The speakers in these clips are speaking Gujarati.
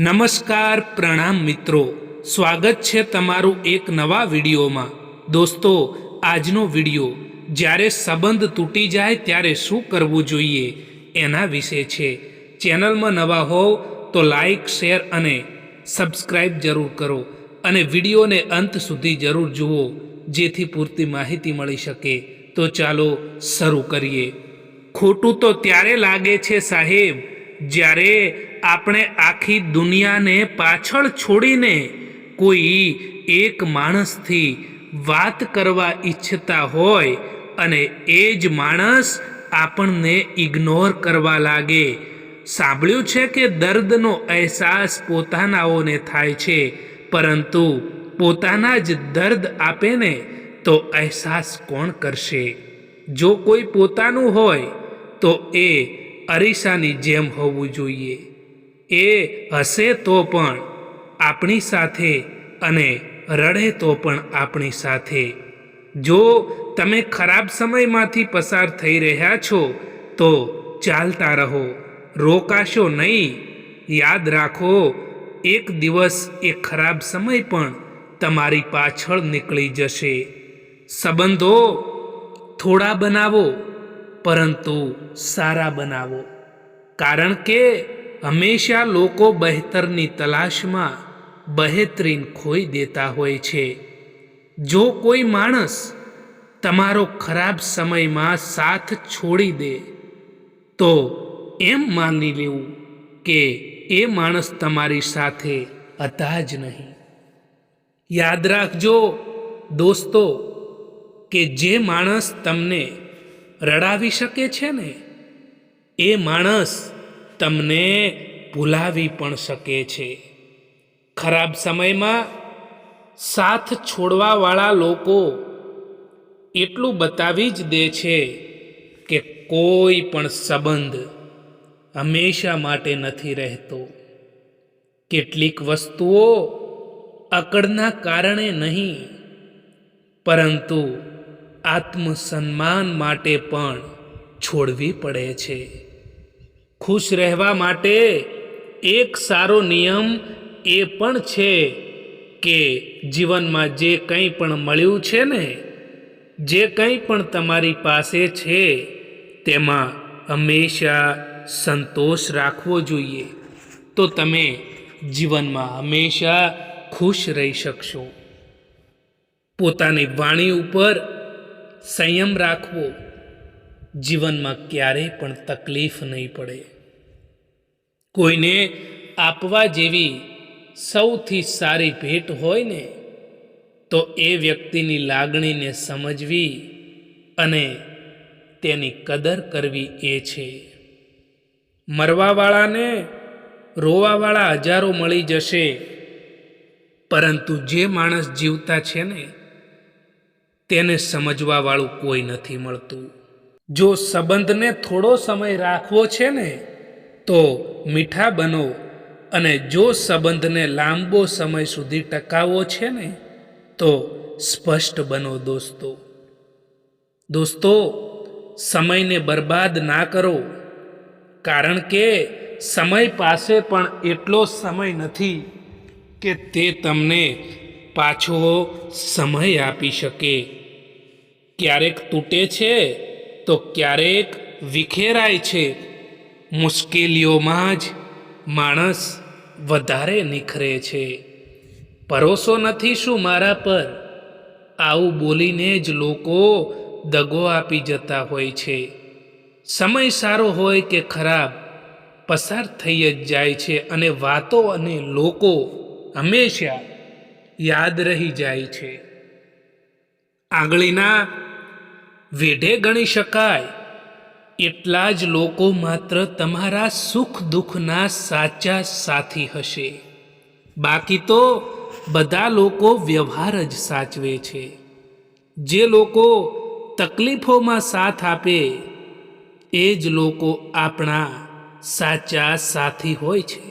નમસ્કાર પ્રણામ મિત્રો. સ્વાગત છે તમારું એક નવા વિડીયોમાં. દોસ્તો, આજનો વીડિયો, જ્યારે સંબંધ તૂટી જાય ત્યારે શું કરવું જોઈએ, એના વિશે છે. ચેનલમાં નવા હોવ તો લાઈક, શેર અને સબસ્ક્રાઈબ જરૂર કરો અને વિડીયોને અંત સુધી જરૂર જુઓ, જેથી પૂરતી માહિતી મળી શકે. તો ચાલો શરૂ કરીએ. ખોટું તો ત્યારે લાગે છે સાહેબ જ્યારે આપણે આખી દુનિયાને પાછળ છોડીને કોઈ એક માણસથી વાત કરવા ઈચ્છતા હોય અને એ જ માણસ આપણને ઇગ્નોર કરવા લાગે. સાંભળ્યું છે કે દર્દનો અહેસાસ પોતાનાઓને થાય છે, પરંતુ પોતાના જ દર્દ આપે ને તો અહેસાસ કોણ કરશે? જો કોઈ પોતાનું હોય, તો એ અરીસાની જેમ હોવું જોઈએ. એ હસે તો પણ આપણી સાથે અને રડે તો પણ આપણી સાથે. જો તમે ખરાબ સમયમાંથી પસાર થઈ રહ્યા છો, તો ચાલતા રહો. રોકાશો નહીં. યાદ રાખો, એક દિવસ એ ખરાબ સમય પણ તમારી પાછળ નીકળી જશે. સંબંધો થોડા બનાવો. પરંતુ સારા બનાવો. કારણ કે હંમેશા લોકો બહેતરની તલાશમાં બહેતરીન ખોઈ દેતા હોય છે. જો કોઈ માણસ તમારો ખરાબ સમયમાં સાથ છોડી દે, તો એમ માની લેવું કે એ માણસ તમારી સાથે હતા જ નહીં. યાદ રાખજો દોસ્તો કે જે માણસ તમને રડાવી શકે છે ને, એ માણસ તમને ભૂલાવી પણ શકે છે. ખરાબ સમયમાં સાથ છોડવાવાળા લોકો એટલું બતાવી જ દે છે કે કોઈ પણ સંબંધ હંમેશા માટે નથી રહેતો. કેટલીક વસ્તુઓ અકળના કારણે નહીં, પરંતુ આત્મસન્માન માટે પણ છોડવી પડે છે. ખુશ રહેવા માટે એક સારો નિયમ એ પણ છે કે જીવનમાં જે કંઈ પણ મળ્યું છે ને, જે કંઈ પણ તમારી પાસે છે, તેમાં હંમેશા સંતોષ રાખવો જોઈએ. તો તમે જીવનમાં હંમેશા ખુશ રહી શકશો. પોતાની વાણી ઉપર સંયમ રાખવો જીવનમાં ક્યારેય પણ તકલીફ નહીં પડે. કોઈને આપવા જેવી સૌથી સારી ભેટ હોય ને, તો એ વ્યક્તિની લાગણીને સમજવી અને તેની કદર કરવી એ છે. મરવાવાળાને રોવાવાળા હજારો મળી જશે, પરંતુ જે માણસ જીવતા છે ને તેને સમજવાવાળું કોઈ નથી મળતું. જો સંબંધને થોડો સમય રાખવો છે ને, તો મીઠા બનો અને જો સંબંધને લાંબો સમય સુધી ટકાવવો છે ને, તો સ્પષ્ટ બનો દોસ્તો. દોસ્તો, સમયને બરબાદ ના કરો, કારણ કે સમય પાસે પણ એટલો સમય નથી કે તે તમને પાછો સમય આપી શકે. ક્યારેક તૂટે છે, તો ક્યારેક વિખેરાય છે. મુશ્કેલીઓમાં જ માણસ વધારે નિખરે છે. ભરોસો નથી શું મારા પર? આવું બોલીને જ લોકો દગો આપી જતા હોય છે. સમય સારો હોય કે ખરાબ, પસાર થઈ જ જાય છે અને વાતો અને લોકો હંમેશા યાદ રહી જાય છે. આંગળીના વેઢે ગણી શકાય. એટલા જ લોકો માત્ર તમારા સુખ દુઃખના સાચા સાથી હશે. બાકી તો બધા લોકો વ્યવહાર જ સાચવે છે. જે લોકો તકલીફોમાં સાથ આપે, એ જ લોકો આપણા સાચા સાથી હોય છે.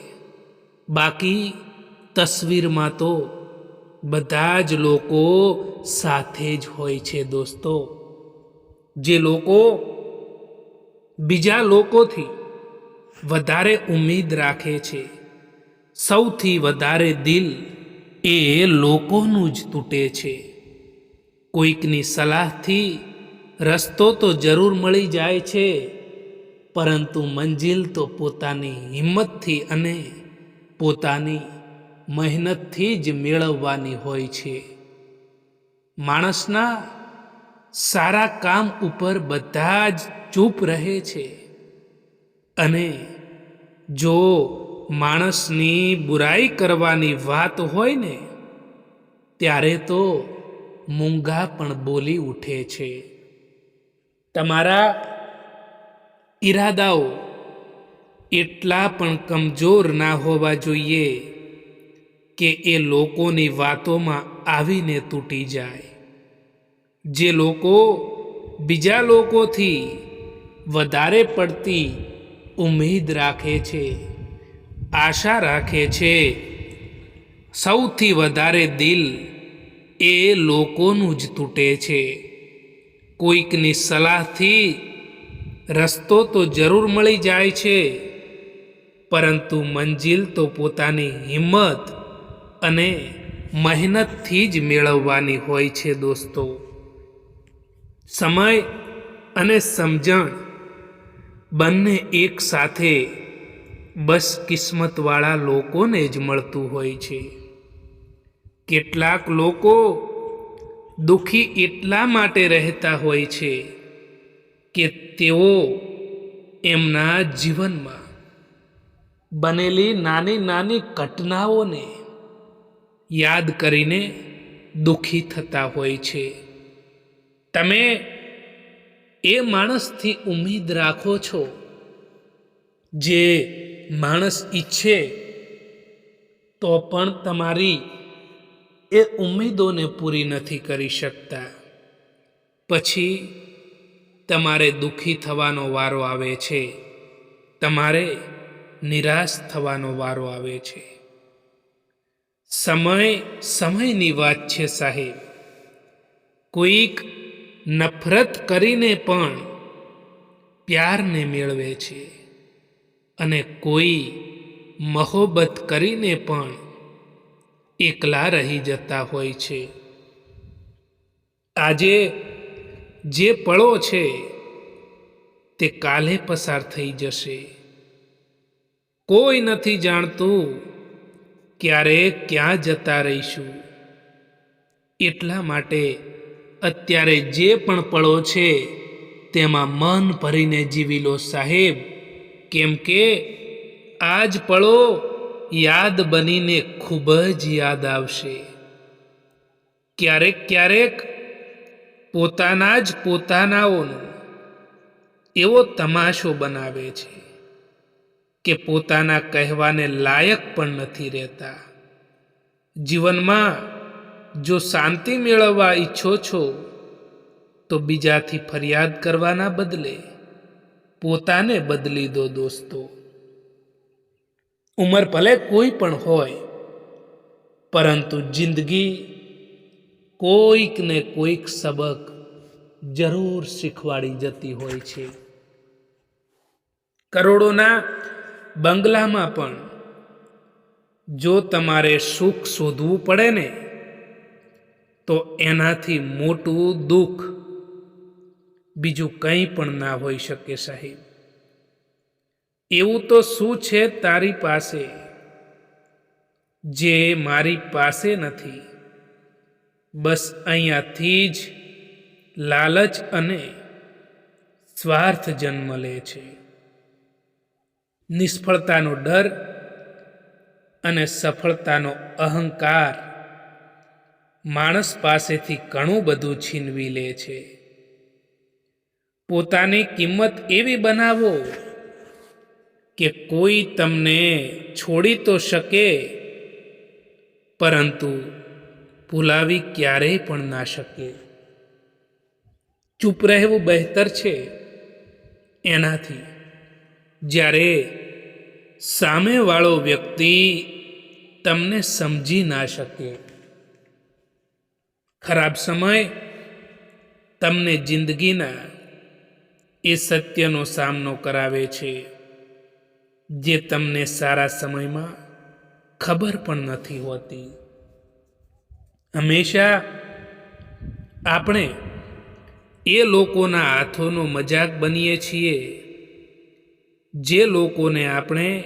બાકી તસવીરમાં તો બધા જ લોકો સાથે જ હોય છે દોસ્તો. જે લોકો બીજા લોકોથી વધારે ઉમ્મીદ રાખે છે. સૌથી વધારે દિલ એ લોકોનું જ તૂટે છે. કોઈકની સલાહથી રસ્તો તો જરૂર મળી જાય છે, પરંતુ મંજિલ તો પોતાની હિંમતથી અને પોતાની મહેનતથી જ મેળવવાની હોય છે. માણસના સારા કામ ઉપર બધા જ ચૂપ રહે છે. અને જો માણસની બુરાઈ કરવાની વાત હોય ને, ત્યારે તો મૂંગા પણ બોલી ઉઠે છે. તમારા ઈરાદાઓ એટલા પણ કમજોર ના હોવા જોઈએ કે એ લોકોની વાતોમાં આવીને તૂટી જાય. જે લોકો બીજા લોકોથી વધારે પડતી ઉમ્મીદ રાખે છે, આશા રાખે છે, સૌથી વધારે દિલ એ લોકોનું જ તૂટે છે. કોઈકની સલાહથી રસ્તો તો જરૂર મળી જાય છે, પરંતુ મંજિલ તો પોતાની હિંમત અને મહેનતથી જ મેળવવાની હોય છે દોસ્તો. સમય અને સમજણ બંને એક સાથે બસ કિસ્મતવાળા લોકોને જ મળતું હોય છે. કેટલાક લોકો દુઃખી એટલા માટે રહેતા હોય છે કે તેઓ એમના જીવનમાં બનેલી નાની નાની ઘટનાઓને યાદ કરીને દુઃખી થતા હોય છે. તમે એ માણસથી ઉમેદ રાખો છો જે માણસ ઈચ્છે, તો પણ તમારી એ ઉમેદોને પૂરી નથી કરી શકતા. પછી તમારે દુઃખી થવાનો વારો આવે છે, તમારે નિરાશ થવાનો વારો આવે છે. સમય, સમયની વાત છે સાહેબ. કોઈક નફરત કરીને પણ પ્યારને મેળવે છે અને કોઈ મહોબત કરીને પણ એકલા રહી જતા હોય છે. આજે જે પળો છે તે કાલે પસાર થઈ જશે. કોઈ નથી જાણતું ક્યારે ક્યાં જતા રહીશું. એટલા માટે અત્યારે જે પણ પળો છે, તેમાં મન ભરીને જીવી લો સાહેબ. કેમ કે આ જ પળો યાદ બનીને ખૂબ જ યાદ આવશે. ક્યારેક ક્યારેક પોતાના જ પોતાનાઓનો એવો તમાશો બનાવે છે કે પોતાના કહેવાને લાયક પણ નથી રહેતા. જીવનમાં જો શાંતિ મેળવવા ઈચ્છો છો, તો બીજાથી ફરિયાદ કરવાના બદલે પોતાને બદલી દો દોસ્તો. ઉંમર ભલે કોઈ પણ હોય, પરંતુ જિંદગી કોઈક ને કોઈક સબક જરૂર શીખવાડી જતી હોય છે. કરોડોના બંગલામાં પણ જો તમારે સુખ શોધવું પડે ને તો એનાથી મોટું દુઃખ બીજું કંઈ પણ ના હોઈ શકે સાહેબ. એવું તો શું છે તારી પાસે? જે મારી પાસે નથી. બસ અહીંયાથી જ લાલચ અને સ્વાર્થ જન્મ લે છે. નિષ્ફળતાનો ડર અને સફળતાનો અહંકાર માણસ પાસેથી ઘણું બધું છીનવી લે છે. પોતાની કિંમત એવી બનાવો કે કોઈ તમને છોડી તો શકે, પરંતુ ભૂલાવી ક્યારેય પણ ના શકે. ચૂપ રહેવું બહેતર છે. એનાથી જ્યારે સામેવાળો વ્યક્તિ તમને સમજી ના શકે. ખરાબ સમય, તમને જિંદગીના એ સત્યનો સામનો કરાવે છે, જે તમને સારા સમયમાં ખબર પણ નથી હોતી. હંમેશા આપણે એ લોકોના હાથોનો મજાક બનીએ છીએ, જે લોકોને આપણે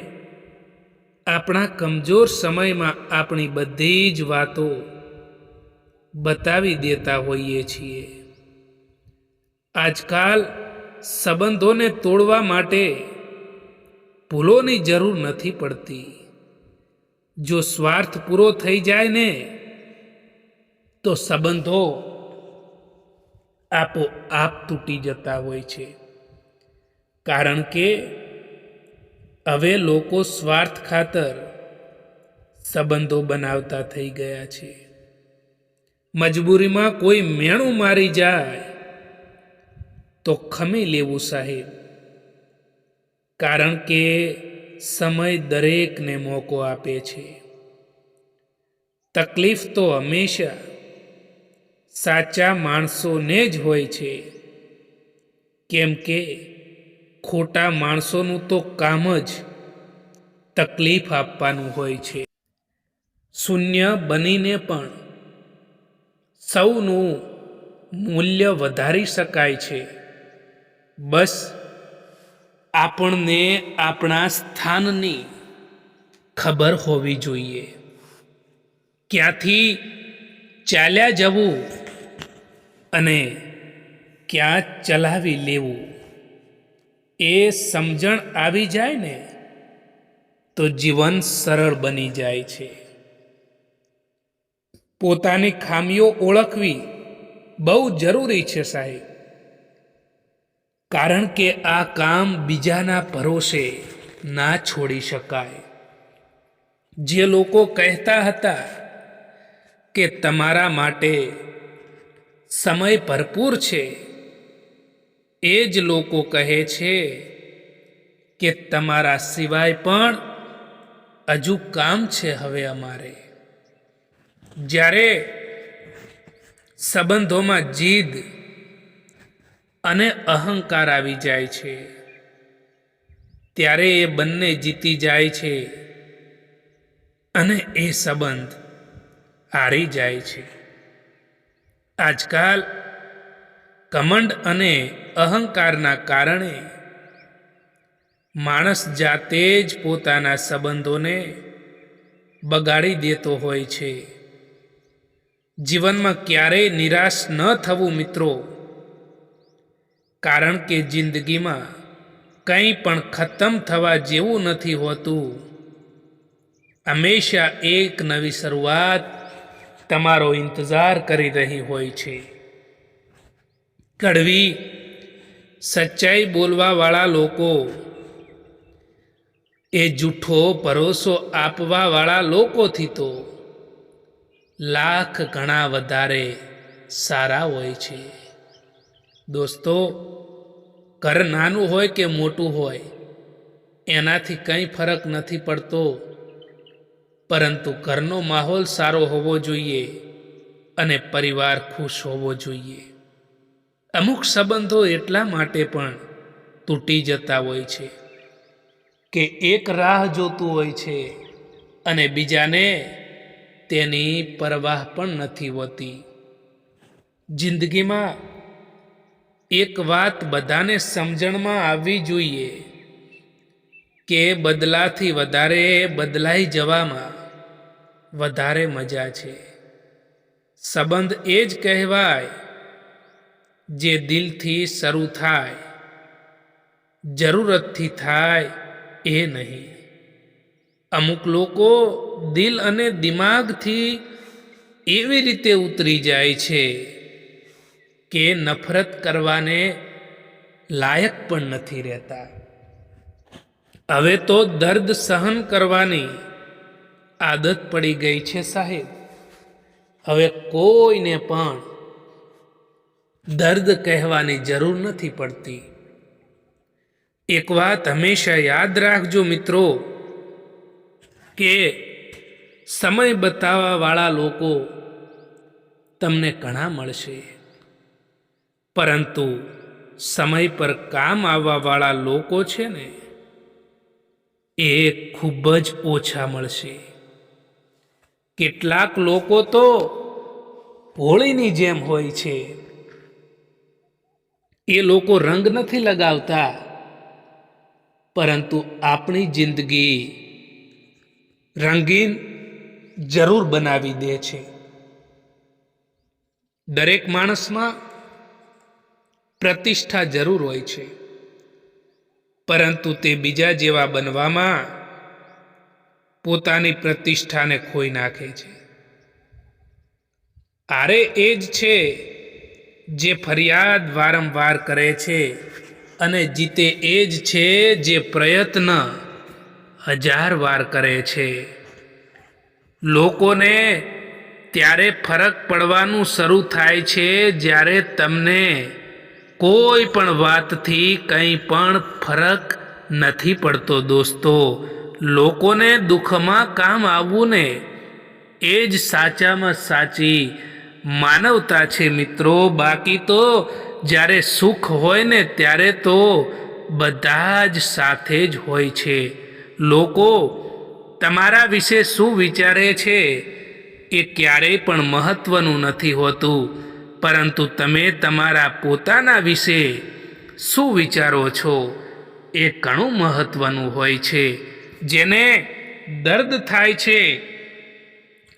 આપણા કમજોર સમયમાં આપણી બધી જ વાતો બતાવી દેતા હોઈએ છીએ. આજકાલ સંબંધોને તોડવા માટે ભૂલોની જરૂર નથી પડતી. જો સ્વાર્થ પૂરો થઈ જાય ને, તો સંબંધો આપોઆપ તૂટી જતા હોય છે. કારણ કે, હવે લોકો સ્વાર્થ ખાતર સંબંધો બનાવતા થઈ ગયા છે. મજબૂરીમાં કોઈ મેણું મારી જાય તો ખમી લેવું સાહેબ. કારણ કે સમય દરેકને મોકો આપે છે. તકલીફ તો હંમેશા સાચા માણસોને જ હોય છે. કેમ કે ખોટા માણસોનું તો કામ જ તકલીફ આપવાનું હોય છે. શૂન્ય બનીને પણ સૌનું મૂલ્ય વધારી શકાય છે. બસ આપણને આપણા સ્થાનની ખબર હોવી જોઈએ. ક્યાંથી ચાલ્યા જવું અને ક્યાં ચલાવી લેવું એ સમજણ આવી જાય ને, તો જીવન સરળ બની જાય છે. પોતાની ખામીઓ ઓળખવી બહુ જરૂરી છે સાહેબ. કારણ કે આ કામ બીજાના ભરોસે ના છોડી શકાય. જે લોકો કહેતા હતા કે તમારા માટે સમય ભરપૂર છે, એ જ લોકો કહે છે કે તમારા સિવાય પણ હજુ કામ છે હવે અમારે. જ્યારે સંબંધોમાં જીદ અને અહંકાર આવી જાય છે, ત્યારે એ બંને જીતી જાય છે અને એ સંબંધ હારી જાય છે. આજકાલ કમંડ અને અહંકારના કારણે માણસ જાતે જ પોતાના સંબંધોને બગાડી દેતો હોય છે. જીવનમાં ક્યારેય નિરાશ ન થવું મિત્રો. કારણ કે જિંદગીમાં કંઈ પણ ખતમ થવા જેવું નથી હોતું. હંમેશા એક નવી શરૂઆત તમારો ઇંતજાર કરી રહી હોય છે. કડવી, સચ્ચાઈ બોલવાવાળા લોકો, એ જૂઠો ભરોસો આપવાવાળા લોકોથી તો લાખ ઘણા વધારે સારા હોય છે. દોસ્તો, ઘર નાનું હોય કે મોટું હોય, એનાથી કંઈ ફરક નથી પડતો. પરંતુ ઘરનો માહોલ સારો હોવો જોઈએ અને પરિવાર ખુશ હોવો જોઈએ. અમુક સંબંધો એટલા માટે પણ તૂટી જતા હોય છે કે એક રાહ જોતું હોય છે અને બીજાને તેની પરવાહ પણ નથી હોતી. જિંદગીમાં એક વાત બધાને સમજણમાં આવવી જોઈએ કે બદલાથી વધારે બદલાઈ જવામાં વધારે મજા છે. સંબંધ એ જ કહેવાય જે દિલથી શરૂ થાય, જરૂરતથી થાય એ નહીં. અમુક લોકો દિલ અને દિમાગથી એવી રીતે ઉતરી જાય છે કે નફરત કરવાને લાયક પણ નથી રહેતા. હવે તો દર્દ સહન કરવાની આદત પડી ગઈ છે સાહેબ. હવે કોઈને પણ દર્દ કહેવાની જરૂર નથી પડતી. એક વાત હંમેશા યાદ રાખજો મિત્રો કે સમય બતાવવાવાળા લોકો તમને ઘણા મળશે. પરંતુ સમય પર કામ આવવાવાળા લોકો છે ને, એ ખૂબ જ ઓછા મળશે. કેટલાક લોકો તો હોળીની જેમ હોય છે. એ લોકો રંગ નથી લગાવતા, પરંતુ આપણી જિંદગી રંગીન જરૂર બનાવી દે છે. દરેક માણસમાં પ્રતિષ્ઠા જરૂર હોય છે. પરંતુ તે બીજા જેવા બનવામાં પોતાની પ્રતિષ્ઠાને ખોઈ નાખે છે. આરે એ જ છે જે ફરિયાદ વારંવાર કરે છે અને જીતે એ જ છે જે પ્રયત્ન હજાર વાર કરે છે. લોકોને ત્યારે ફરક પડવાનું શરૂ થાય છે જ્યારે તમને કોઈ પણ વાતથી કંઈ પણ ફરક નથી પડતો દોસ્તો. લોકોને દુઃખમાં કામ આવવું ને એ જ સાચામાં સાચી માનવતા છે મિત્રો. બાકી તો જ્યારે સુખ હોય ને ત્યારે તો બધા જ સાથે જ હોય છે. લોકો તમારા વિશે શું વિચારે છે એ ક્યારેય પણ મહત્ત્વનું નથી હોતું. પરંતુ તમે તમારા પોતાના વિશે શું વિચારો છો એ ઘણું મહત્ત્વનું હોય છે. જેને દર્દ થાય છે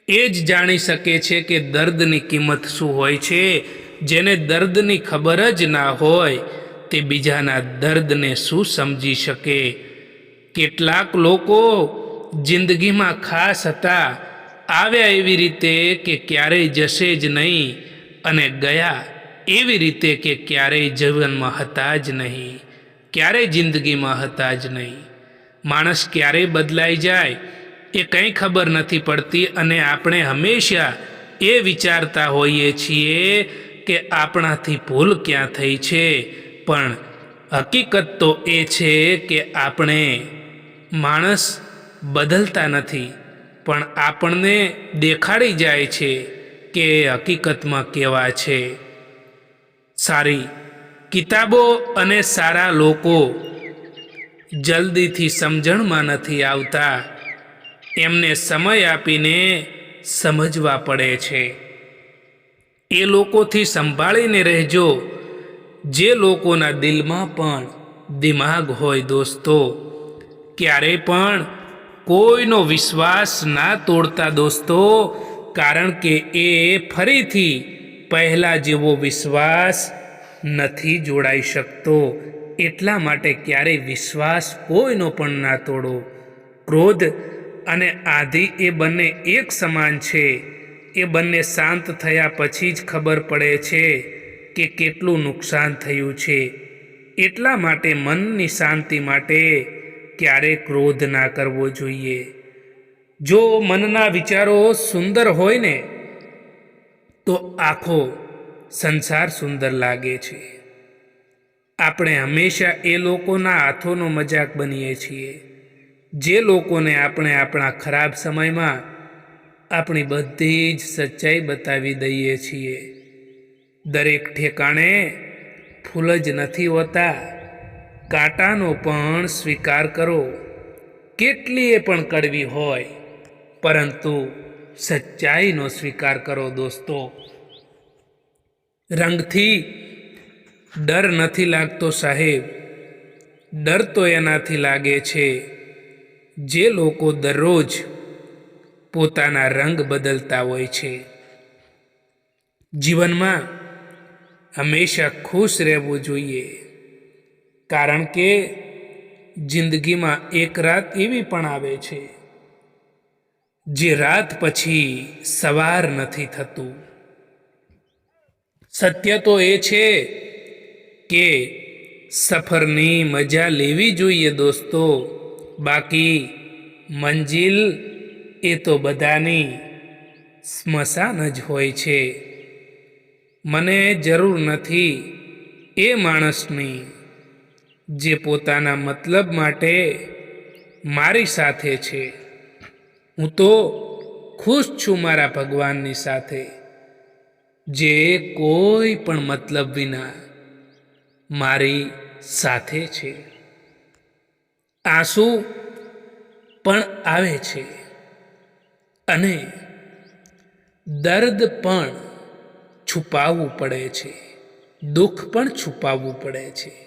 એ જ જાણી શકે છે કે દર્દની કિંમત શું હોય છે. જેને દર્દની ખબર જ ના હોય તે બીજાના દર્દને શું સમજી શકે? કેટલાક લોકો જિંદગીમાં ખાસ હતા. આવ્યા એવી રીતે કે ક્યારેય જશે જ નહીં અને ગયા એવી રીતે કે ક્યારેય જીવનમાં હતા જ નહીં. ક્યારેય જિંદગીમાં હતા જ નહીં. માણસ ક્યારેય બદલાઈ જાય એ કંઈ ખબર નથી પડતી અને આપણે હંમેશા એ વિચારતા હોઈએ છીએ કે આપણાથી ભૂલ ક્યાં થઈ છે. પણ હકીકત તો એ છે કે આપણે માણસ બદલતા નથી. પણ આપણને દેખાડી જાય છે કે હકીકતમાં કેવા છે. સારી કિતાબો અને સારા લોકો જલ્દીથી સમજણમાં નથી આવતા. એમને સમય આપીને સમજવા પડે છે. એ લોકોથી સંભાળીને રહેજો. જે લોકોના દિલમાં પણ દિમાગ હોય દોસ્તો ક્યારેય પણ કોઈનો વિશ્વાસ ના તોડતા દોસ્તો, કારણ કે એ ફરીથી પહેલાં જેવો વિશ્વાસ નથી જોડાઈ શકતો. એટલા માટે ક્યારેય વિશ્વાસ કોઈનો પણ ના તોડો. ક્રોધ અને આધી એ બંને એક સમાન છે. એ બંને શાંત થયા પછી જ ખબર પડે છે કે કેટલું નુકસાન થયું છે. એટલા માટે મનની શાંતિ માટે ક્યારેય ક્રોધ ના કરવો જોઈએ? જો મનના વિચારો સુંદર હોય ને, તો આખો સંસાર સુંદર લાગે છે. આપણે હંમેશા એ લોકોના હાથોનો મજાક બનીએ છીએ. જે લોકોને આપણે આપણા ખરાબ સમયમાં આપણી બધી જ સચ્ચાઈ બતાવી દઈએ છીએ. દરેક ઠેકાણે ફૂલ જ નથી હોતા. કાંટાનો પણ સ્વીકાર કરો. કેટલીએ પણ કડવી હોય, પરંતુ સચ્ચાઈનો સ્વીકાર કરો દોસ્તો. રંગથી ડર નથી લાગતો સાહેબ. ડર તો એનાથી લાગે છે, જે લોકો દરરોજ પોતાના રંગ બદલતા હોય છે. જીવનમાં હંમેશા ખુશ રહેવું જોઈએ. કારણ કે જિંદગીમાં એક રાત એવી પણ આવે છે, જે રાત પછી સવાર નથી થતું. સત્ય તો એ છે કે સફરની મજા લેવી જોઈએ દોસ્તો, બાકી મંજિલ એ તો બધાની સ્મશાન જ હોય છે. મને જરૂર નથી એ માણસની જે પોતાના મતલબ માટે મારી સાથે છે. હું તો ખુશ છું મારા ભગવાનની સાથે, જે કોઈ પણ મતલબ વિના મારી સાથે છે. આંસુ પણ આવે છે અને દર્દ પણ છુપાવવું પડે છે, દુઃખ પણ છુપાવવું પડે છે.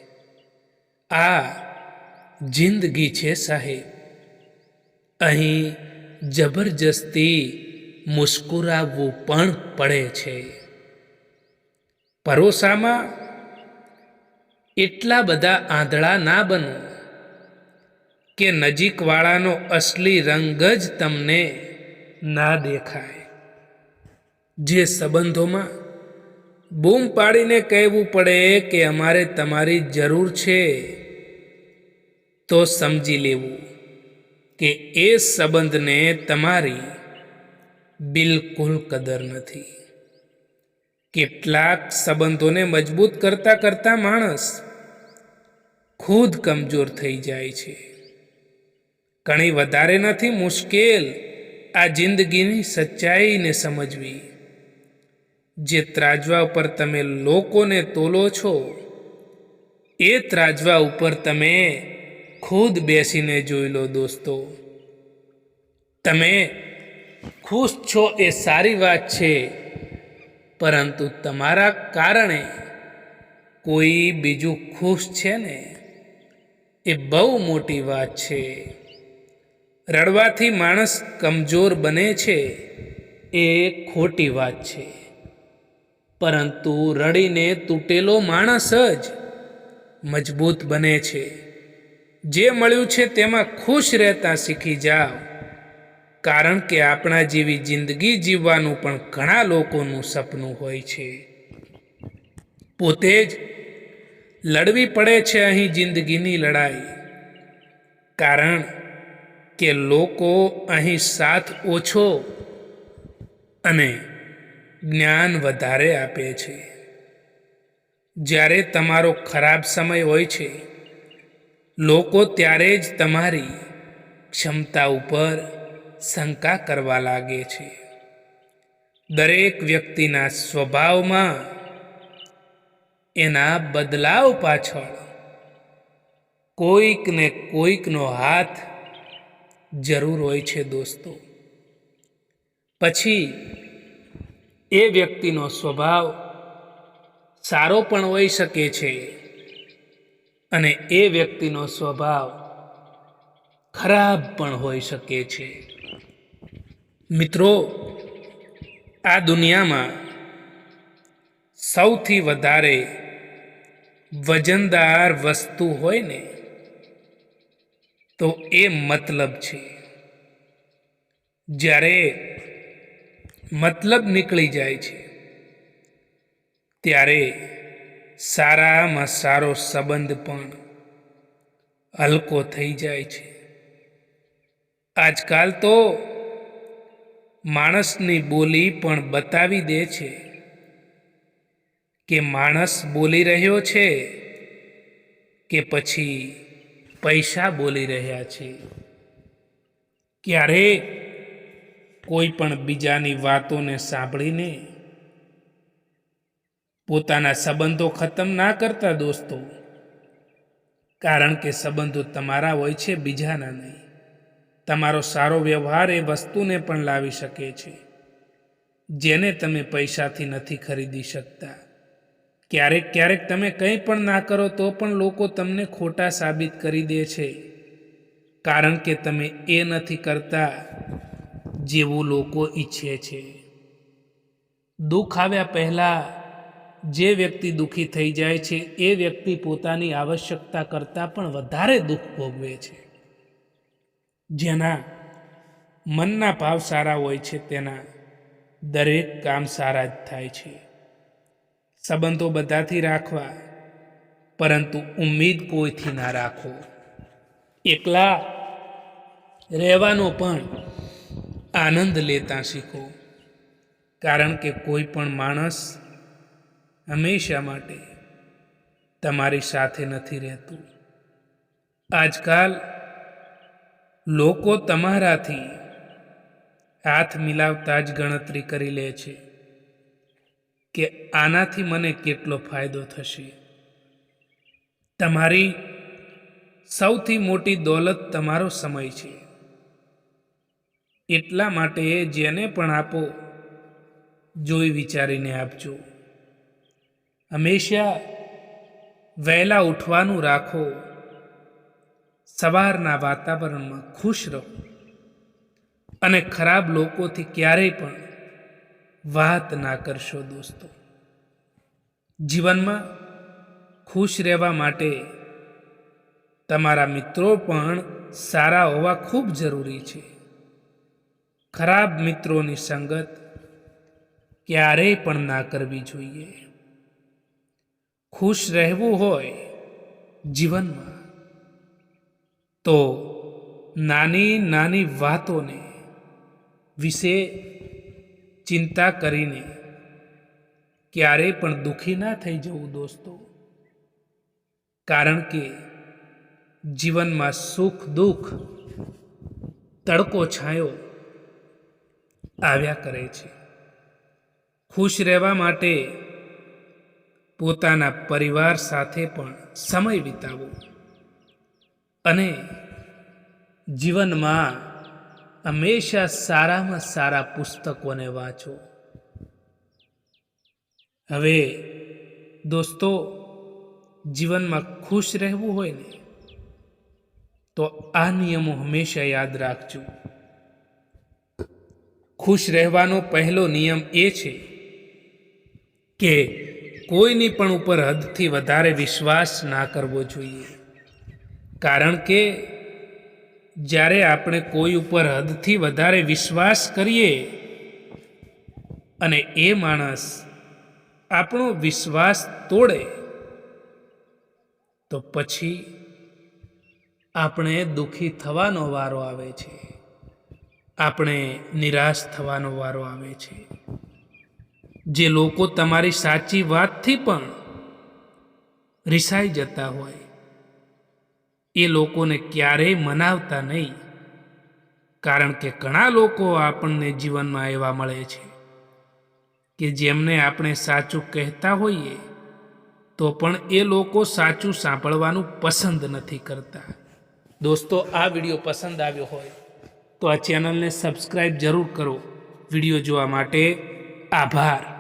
આ જિંદગી છે સાહેબ. અહીં જબરજસ્તી મુસ્કુરાવવું પણ પડે છે. પરોસામાં એટલા બધા આંધળા ના બનો કે નજીકવાળાનો અસલી રંગ જ તમને ના દેખાય. જે સંબંધોમાં બૂમ પાડીને કહેવું પડે કે અમારે તમારી જરૂર છે. તો સમજી લેવું કે એ સંબંધને તમારી બિલકુલ કદર નથી. કેટલાક સંબંધોને મજબૂત કરતા કરતાં માણસ ખુદ કમજોર થઈ જાય છે. ઘણી વધારે નથી મુશ્કેલ આ જિંદગીની સચ્ચાઈને સમજવી. જે ત્રાજવા ઉપર તમે લોકોને તોલો છો, એ ત્રાજવા ઉપર તમે ખુદ બેસીને જોઈ લો દોસ્તો. તમે ખુશ છો એ સારી વાત છે, પરંતુ તમારા કારણે કોઈ બીજું ખુશ છે ને? એ બહુ મોટી વાત છે. રડવાથી માણસ કમજોર બને છે, એ ખોટી વાત છે. પરંતુ રડીને તૂટેલો માણસ જ મજબૂત બને છે. જે મળ્યું છે તેમાં ખુશ રહેતા શીખી જાઓ. કારણ કે આપણા જેવી જિંદગી જીવવાનું પણ ઘણા લોકોનું સપનું હોય છે. પોતે જ લડવી પડે છે અહીં જિંદગીની લડાઈ. કારણ કે લોકો અહીં સાથ ઓછો અને જ્ઞાન વધારે આપે છે. જ્યારે તમારો ખરાબ સમય હોય છે, લોકો ત્યારે જ તમારી ક્ષમતા ઉપર શંકા કરવા લાગે છે. દરેક વ્યક્તિના સ્વભાવમાં એના બદલાવ પાછળ કોઈક ને કોઈકનો હાથ જરૂર હોય છે દોસ્તો. પછી એ વ્યક્તિનો સ્વભાવ સારો પણ હોઈ શકે છે અને એ વ્યક્તિનો સ્વભાવ ખરાબ પણ હોઈ શકે છે. મિત્રો, આ દુનિયામાં સૌથી વધારે વજનદાર વસ્તુ હોય ને, તો એ મતલબ છે. જ્યારે મતલબ નીકળી જાય છે. ત્યારે સારામાં સારો સંબંધ પણ હલકો થઈ જાય છે. આજકાલ તો માણસની બોલી પણ બતાવી દે છે કે માણસ બોલી રહ્યો છે કે પછી પૈસા બોલી રહ્યા છે. ક્યારે કોઈ પણ બીજાની વાતોને સાંભળીને પોતાના સંબંધો ખતમ ના કરતા દોસ્તો, કારણ કે સંબંધો તમારા હોય છે, બીજાના નહીં. તમારો સારો વ્યવહાર એ વસ્તુને પણ લાવી શકે છે, જેને તમે પૈસાથી નથી ખરીદી શકતા. ક્યારેક ક્યારેક તમે કંઈ પણ ના કરો તો પણ લોકો તમને ખોટા સાબિત કરી દે છે, કારણ કે તમે એ નથી કરતા જેવું લોકો ઈચ્છે છે. દુઃખ આવ્યા પહેલાં જે વ્યક્તિ દુઃખી થઈ જાય છે, એ વ્યક્તિ પોતાની આવશ્યકતા કરતાં પણ વધારે દુઃખ ભોગવે છે. જેના મનના ભાવ સારા હોય છે, તેના દરેક કામ સારા જ થાય છે. સંબંધો બધાથી રાખવા, પરંતુ ઉમ્મીદ કોઈથી ના રાખો. એકલા રહેવાનો પણ આનંદ લેતા શીખો. કારણ કે કોઈ પણ માણસ હંમેશા માટે તમારી સાથે નથી રહેતું. આજકાલ લોકો તમારાથી હાથ મિલાવતા જ ગણતરી કરી લે છે કે આનાથી મને કેટલો ફાયદો થશે. તમારી સૌથી મોટી દોલત તમારો સમય છે. એટલા માટે જેને પણ આપો, જોઈ વિચારીને આપજો. હંમેશા વહેલા ઉઠવાનું રાખો. સવારના વાતાવરણમાં ખુશ રહો. અને ખરાબ લોકોથી ક્યારેય પણ વાત ના કરશો દોસ્તો. જીવનમાં ખુશ રહેવા માટે તમારા મિત્રો પણ સારા હોવા ખૂબ જરૂરી છે. ખરાબ મિત્રોની સંગત ક્યારેય પણ ના કરવી જોઈએ. ખુશ રહેવું હોય જીવનમાં, તો નાની નાની વાતોને વિશે ચિંતા કરીને ક્યારેય પણ દુઃખી ના થઈ જવું દોસ્તો. કારણ કે જીવનમાં સુખ દુઃખ તડકો છાંયો આવ્યા કરે છે. ખુશ રહેવા માટે પોતાના પરિવાર સાથે પણ સમય વિતાવો અને જીવનમાં હંમેશા સારામાં સારા પુસ્તકોને વાંચો. હવે દોસ્તો, જીવનમાં ખુશ રહેવું હોય ને, તો આ નિયમો હંમેશા યાદ રાખજો. ખુશ રહેવાનો પહેલો નિયમ એ છે કે કોઈની પણ ઉપર હદથી વધારે વિશ્વાસ ના કરવો જોઈએ. કારણ કે જ્યારે આપણે કોઈ ઉપર હદથી વધારે વિશ્વાસ કરીએ અને એ માણસ આપણો વિશ્વાસ તોડે, તો પછી આપણે દુઃખી થવાનો વારો આવે છે. આપણે નિરાશ થવાનો વારો આવે છે. જે લોકો તમારી સાચી વાતથી પણ રિસાઈ જતા હોય, એ લોકોને ક્યારેય મનાવતા નહીં, કારણ કે ઘણા લોકો આપણને જીવનમાં એવા મળે છે કે જેમને આપણે સાચું કહેતા હોઈએ, તો પણ એ લોકો સાચું સાંભળવાનું પસંદ નથી કરતા. દોસ્તો, આ વીડિયો પસંદ આવ્યો હોય તો આ ચેનલને સબસ્ક્રાઈબ જરૂર કરો. વીડિયો જોવા માટે આભાર.